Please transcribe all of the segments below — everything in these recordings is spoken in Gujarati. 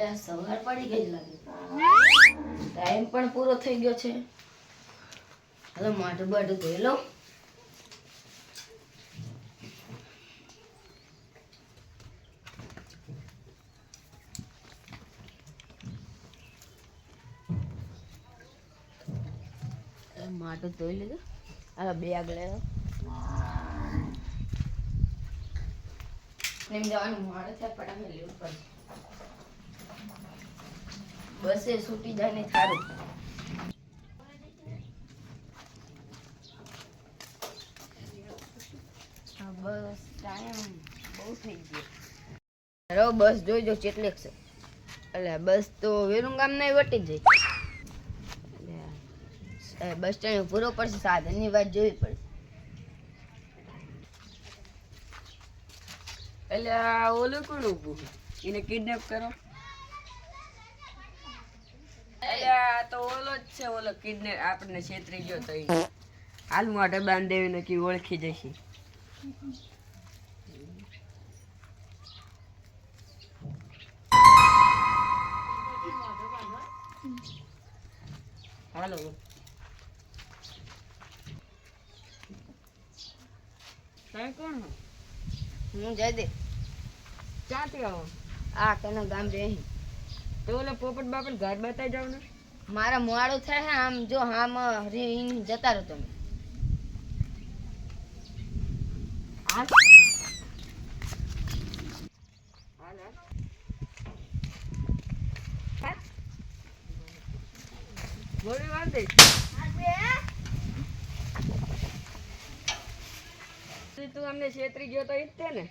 સવાર પડી ગઈ લાગે. ટાઈમ પણ પૂરો થઈ ગયો છે. હવે માટું બાટું ધોઈ લો માટું ધોઈ લીધું. હવે બેગ લેવો. એમ જવાનું મોડું પણ અમે લેવું પડશે. બસે છૂટી જાય ને સારું બસ, ટાઈમ બહુ થઈ ગયો. હેલો, બસ જોઈ જો કેટલેક છે. એટલે બસ તો વેરું ગામ નહીં વટી જાય. બસ સ્ટેન્ડ પૂરો પડશે, સાધનની વાત જોવી પડશે એટલે ઓલું કોણ ઊભું? એને કિડનેપ કરો. એટલે તો ઓલો જ છે ઓલો કિડનેપ આપણને છેતરી ગયો તો. હાલ મોઢે બાંધી દેવી નક્કી ઓળખી જશે. હાલો. તમે કોણ હું જયદેવ. ક્યાંથી આવો? આ કનો ગામ રે અહીં. તો ઓલા પોપટ બાપટ ઘર બતાવી જાવ ને. મારા મોડું થાય હે આમ જો આમ રીને જતા રહો તમે. ગોળી વાર દે તું અમને છેતરી ગયો તો ઈ જ તે ને.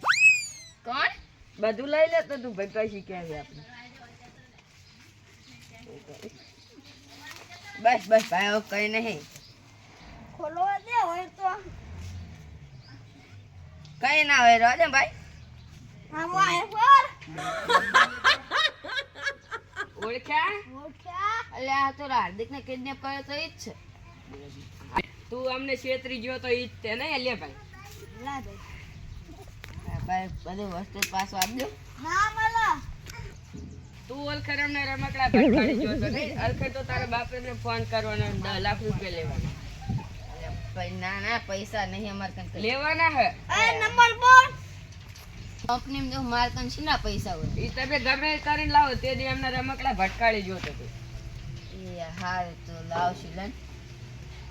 કોણ? બધું લઈ લે તો તું ભાઈ પછી ક્યાં આપણે? બસ બસ ભાઈ હવે કઈ નહીં. ખોલવા દે હોય તો. કઈ ના હોય રોજે ભાઈ. ઓળખ્યા? એટલે આ તો હાર્દિક ને કિડનેપ કર્યો તો ઈ જ છે. તું અમને છેતરી ગયો તો ઈ જ તે ને લે ભાઈ? લા દે હા, ભાઈ બધી વસ્તુ પાછું આપજો. ના મલા તું ઓલખર અમને રમકડા ભટકાડી ગયો તો નહીં? અલખર તો તારા બાપને ફોન કરવાનો દસ લાખ રૂપિયા લેવાના. ભાઈ ના ના પૈસા નહીં અમારે કન લેવાના હે. એ નંબર બોલ. કંપની જો માર કન છે ના પૈસા હોય? ઈ તમે ગમે કરીને લાવો તે દી એમના રમકડા ભટકાડી ગયો તો તું. એ હાર તો લાવશી લે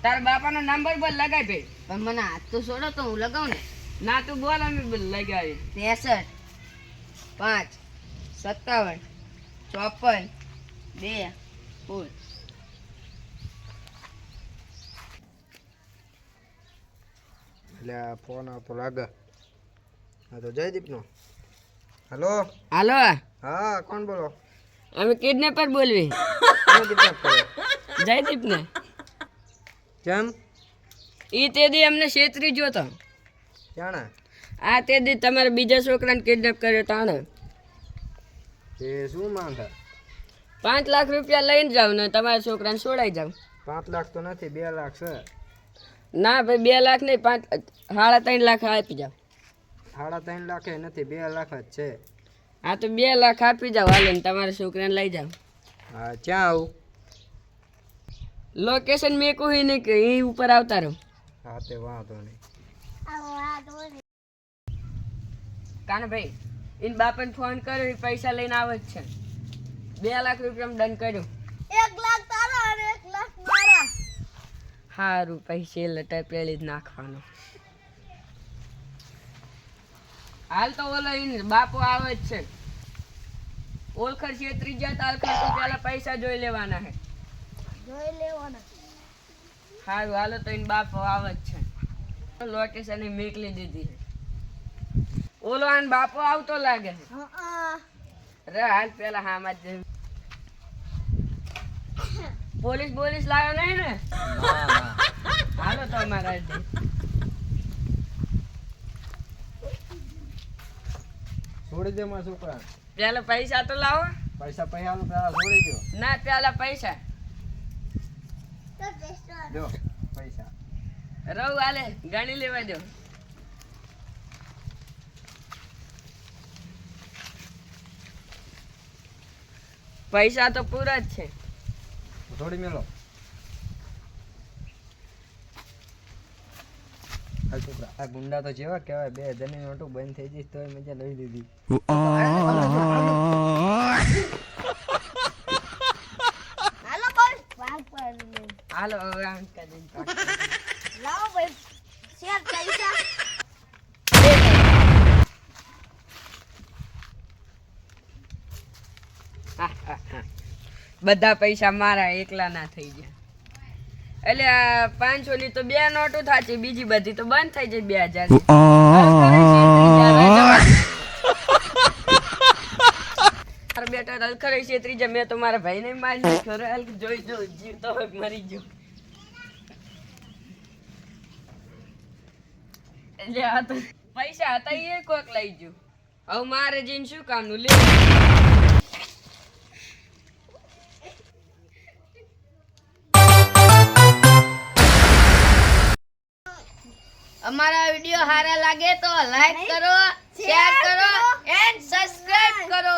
તારા બાપાનો નંબર બોલ લગાય ભાઈ. પણ મને હાથ તો છોડો તો હું લગાવું ને. ના તું બોલ અમે લગાવી. ત્રેસઠ પાંચ સત્તાવન ચોપન બે ફૂલ. એટલે આ ફોન આવતો લાગે. હા તો જયદીપનો. હલો? હાલો? હા કોણ બોલો? અમે કિડનેપર બોલવી. જયદીપને. કેમ? ઈ તે દી અમને છેતરી જોતો તો. આ તે દી તમારા બીજા છોકરાને કિડનેપ કર્યો તાણે તે શું માંગે પાંચ લાખ રૂપિયા લઈને જાવ ને તમારા છોકરાને છોડાઈ જાવ પાંચ લાખ તો નથી બે લાખ છે. ના ભાઈ બે લાખ નહીં પાંચ સાડા ત્રણ લાખ આપી જાવ સાડા ત્રણ લાખ નથી બે લાખ જ છે. હા તો બે લાખ આપી જાવ હાલે ને તમારા છોકરાને લઈ જાવ હા ક્યાં આવું? લોકેશન મેં કોઈ નહીં કે એ ઉપર આવતા રહો. હા તે વાંધો નહીં. આવો કાને ભાઈ એને બાપાને ફોન કર્યો એ પૈસા લઈને આવે જ છે. બે લાખ રૂપિયા ડન કર્યો. એક લાખ તારા અને એક લાખ મારા. સારું પૈસે લટાઈ પેલી જ નાખવાનો. હાલ તો ઓલો ઈને બાપો આવે જ છે. ઓળખર છે ત્રીજા તાલ તો પેલા પૈસા જોઈ લેવાના હે. જોઈ લેવાના. સારું હાલો તો એને બાપો આવે જ છે. લોકેશન મેકલી દીધી છે ઓલો આન બાપો આવતો લાગે રે હાલ પેલા હામાં જ. પોલીસ બોલીસ લાવ્યો નહીં ને? હાલો તો મારા છોડી દે માં છોકરા. પેલા પૈસા તો લાવો. પૈસા પૈસા પેલા છોડી દો. ના પેલા પૈસા. જો પૈસા. રહું હાલે ગણી લેવા દો. પૈસા તો પૂરા જ છે. થોડી મેલો. આ છોકરા આ ગુંડા તો જેવા કહેવાય બે હજારની નોટો બંધ થઈ જઈશ તોય મજા લઈ લીધી. હાલો બોલ. હાલો હવે આમ કરીને પાક. લાવો ભાઈ શેર પૈસા હા, હા, હા. બધા પૈસા મારા એકલા ના થઈ ગયા. એટલે આ પાંચસો ની તો બે નોટો થાતી બીજી બધી તો બંધ થઈ જાય બે હજાર બેટા અલખરે જાય મેં તો મારા ભાઈને મારી નાખ્યો. જોઈ જો મરી ગયો. એટલે આ તો પૈસા હતા એ કોક લઈ ગયું. હવે મારે જઈને શું કામનું? લે. અમારા વીડિયો સારા લાગે તો લાઈક કરો શેર કરો એન્ડ સબસ્ક્રાઇબ કરો!